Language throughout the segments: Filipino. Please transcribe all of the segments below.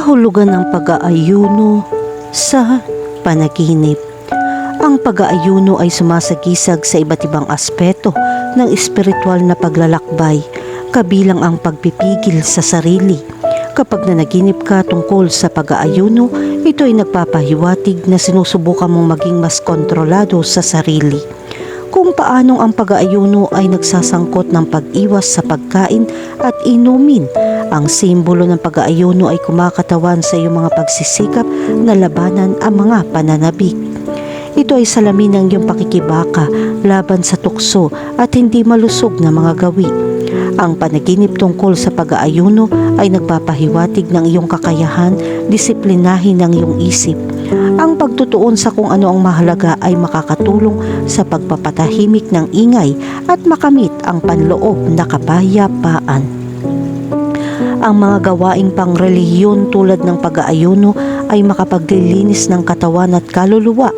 kahulugan ng pag-aayuno sa panaginip. Ang pag-aayuno ay sumasagisag sa iba't ibang aspeto ng espiritual na paglalakbay, kabilang ang pagpipigil sa sarili. Kapag nanaginip ka tungkol sa pag-aayuno, ito ay nagpapahiwatig na sinusubukan mong maging mas kontrolado sa sarili kung paanong ang pag-aayuno ay nagsasangkot ng pag-iwas sa pagkain at inumin. Ang simbolo ng pag-aayuno ay kumakatawan sa iyong mga pagsisikap na labanan ang mga pananabik. Ito ay salamin ng iyong pakikibaka laban sa tukso at hindi malusog na mga gawi. Ang panaginip tungkol sa pag-aayuno ay nagpapahiwatig ng iyong kakayahan, disiplinahin ng iyong isip. Ang pagtutuon sa kung ano ang mahalaga ay makakatulong sa pagpapatahimik ng ingay at makamit ang panloob na kapayapaan. Ang mga gawaing pangrelihiyon tulad ng pag-aayuno ay makapaglilinis ng katawan at kaluluwa.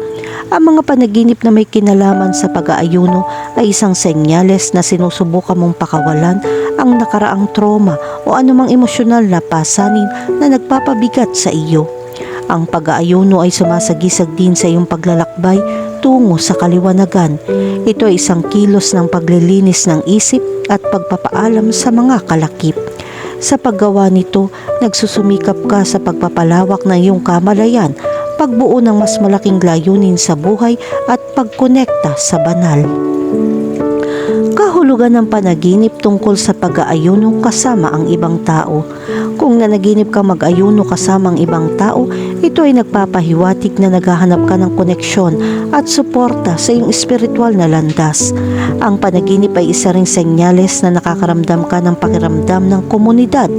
Ang mga panaginip na may kinalaman sa pag-aayuno ay isang senyales na sinusubukan mong pakawalan ang nakaraang trauma o anumang emosyonal na pasanin na nagpapabigat sa iyo. Ang pag-aayuno ay sumasagisag din sa iyong paglalakbay tungo sa kaliwanagan. Ito ay isang kilos ng paglilinis ng isip at pagpapaalam sa mga kalakip. Sa paggawa nito, nagsusumikap ka sa pagpapalawak ng iyong kamalayan, pagbuo ng mas malaking layunin sa buhay at pagkonekta sa banal. Kahulugan ng panaginip tungkol sa pag-aayuno kasama ang ibang tao. Kung nanaginip ka mag-ayuno kasama ang ibang tao, ito ay nagpapahiwatig na naghahanap ka ng koneksyon at suporta sa iyong espiritual na landas. Ang panaginip ay isa ring senyales na nakakaramdam ka ng pakiramdam ng komunidad.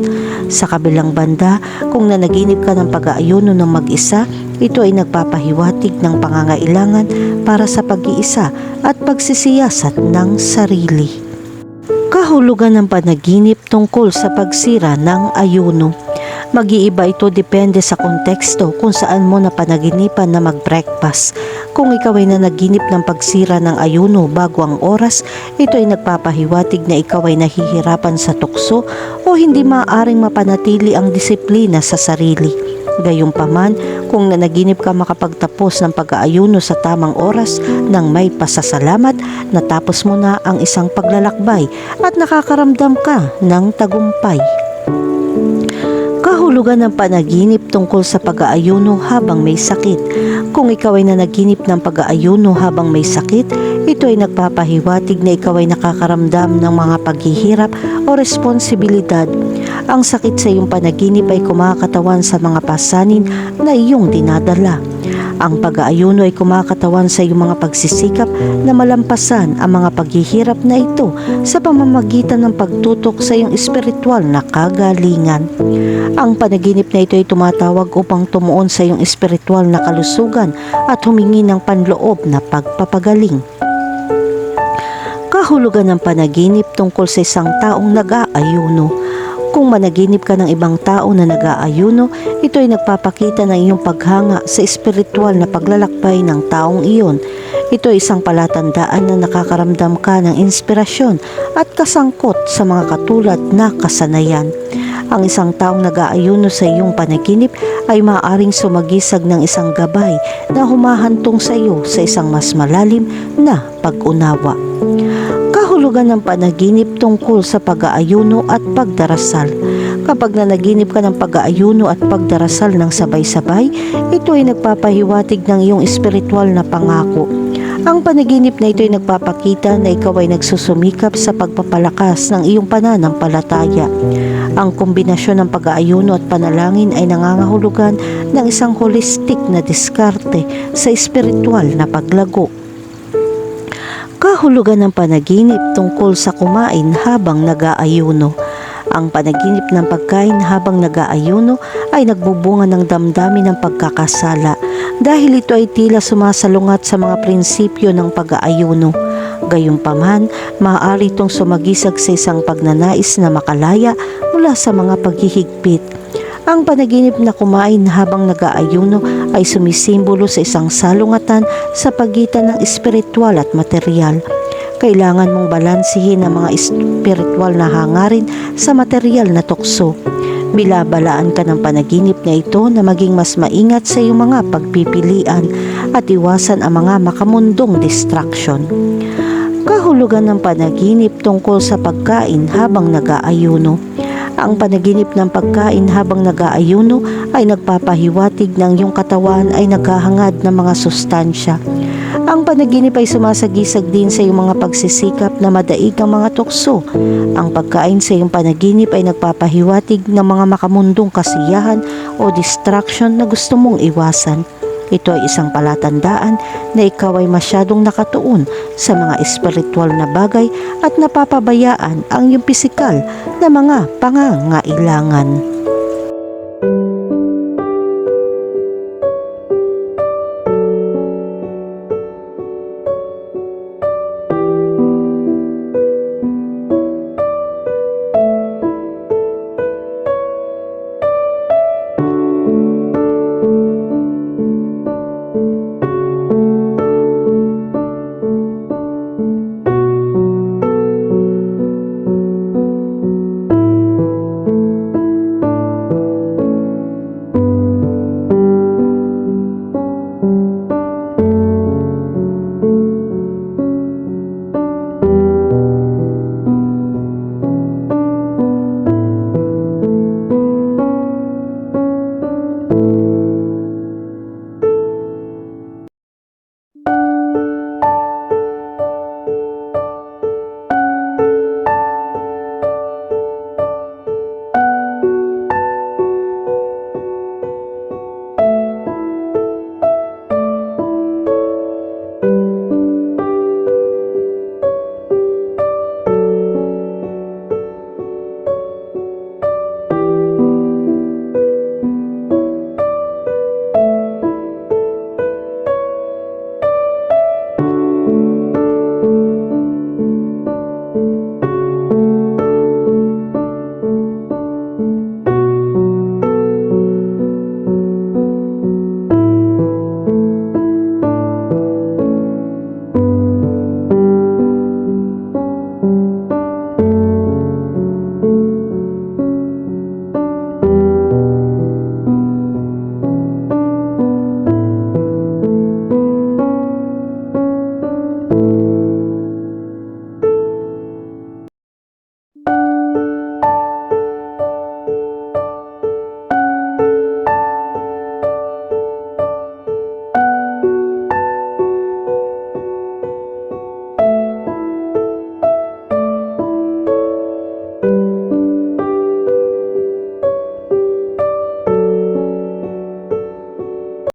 Sa kabilang banda, kung nanaginip ka ng pag-aayuno ng mag-isa, ito ay nagpapahiwatig ng pangangailangan para sa pag-iisa at pagsisiyasat ng sarili. Kahulugan ng panaginip tungkol sa pagsira ng ayuno. Mag-iiba ito depende sa konteksto kung saan mo napanaginipan na mag-breakfast. Kung ikaw ay nanaginip ng pagsira ng ayuno bago ang oras, ito ay nagpapahiwatig na ikaw ay nahihirapan sa tukso o hindi maaaring mapanatili ang disiplina sa sarili. Gayunpaman, kung nanaginip ka makapagtapos ng pag-aayuno sa tamang oras nang may pasasalamat, natapos mo na ang isang paglalakbay at nakakaramdam ka ng tagumpay. Kahulugan ng panaginip tungkol sa pag-aayuno habang may sakit. Kung ikaw ay nanaginip ng pag-aayuno habang may sakit, ito ay nagpapahiwatig na ikaw ay nakakaramdam ng mga paghihirap o responsibilidad. Ang sakit sa iyong panaginip ay kumakatawan sa mga pasanin na iyong dinadala. Ang pag-aayuno ay kumakatawan sa iyong mga pagsisikap na malampasan ang mga paghihirap na ito sa pamamagitan ng pagtutok sa iyong espiritual na kagalingan. Ang panaginip na ito ay tumatawag upang tumuon sa iyong espiritual na kalusugan at humingi ng panloob na pagpapagaling. Kahulugan ng panaginip tungkol sa isang taong nag-aayuno. Kung managinip ka ng ibang tao na nag-aayuno, ito ay nagpapakita ng iyong paghanga sa espiritual na paglalakbay ng taong iyon. Ito ay isang palatandaan na nakakaramdam ka ng inspirasyon at kasangkot sa mga katulad na kasanayan. Ang isang taong nag-aayuno sa iyong panaginip ay maaaring sumagisag ng isang gabay na humahantong sa iyo sa isang mas malalim na pag-unawa kahulugan ng panaginip tungkol sa pag-aayuno at pagdarasal. Kapag nanaginip ka ng pag-aayuno at pagdarasal ng sabay-sabay, ito ay nagpapahiwatig ng iyong espiritual na pangako. Ang panaginip na ito ay nagpapakita na ikaw ay nagsusumikap sa pagpapalakas ng iyong pananampalataya. Ang kombinasyon ng pag-aayuno at panalangin ay nangangahulugan ng isang holistic na diskarte sa espiritual na paglago kahulugan ng panaginip tungkol sa kumain habang nag-aayuno. Ang panaginip ng pagkain habang nag-aayuno ay nagbubunga ng damdamin ng pagkakasala dahil ito ay tila sumasalungat sa mga prinsipyo ng pag-aayuno. Gayunpaman, maaari itong sumagisag sa isang pagnanais na makalaya mula sa mga paghihigpit. Ang panaginip na kumain habang nag-aayuno ay sumisimbolo sa isang salungatan sa pagitan ng espiritual at material. Kailangan mong balansihin ang mga espiritual na hangarin sa material na tukso. Bilabalaan ka ng panaginip na ito na maging mas maingat sa iyong mga pagpipilian at iwasan ang mga makamundong distraction. Kahulugan ng panaginip tungkol sa pagkain habang nag-aayuno. Ang panaginip ng pagkain habang nag-aayuno ay nagpapahiwatig ng iyong katawan ay naghahangad ng mga sustansya. Ang panaginip ay sumasagisag din sa iyong mga pagsisikap na madaig ang mga tukso. Ang pagkain sa iyong panaginip ay nagpapahiwatig ng mga makamundong kasiyahan o distraction na gusto mong iwasan. Ito ay isang palatandaan na ikaw ay masyadong nakatuon sa mga espiritual na bagay at napapabayaan ang iyong pisikal na mga pangangailangan.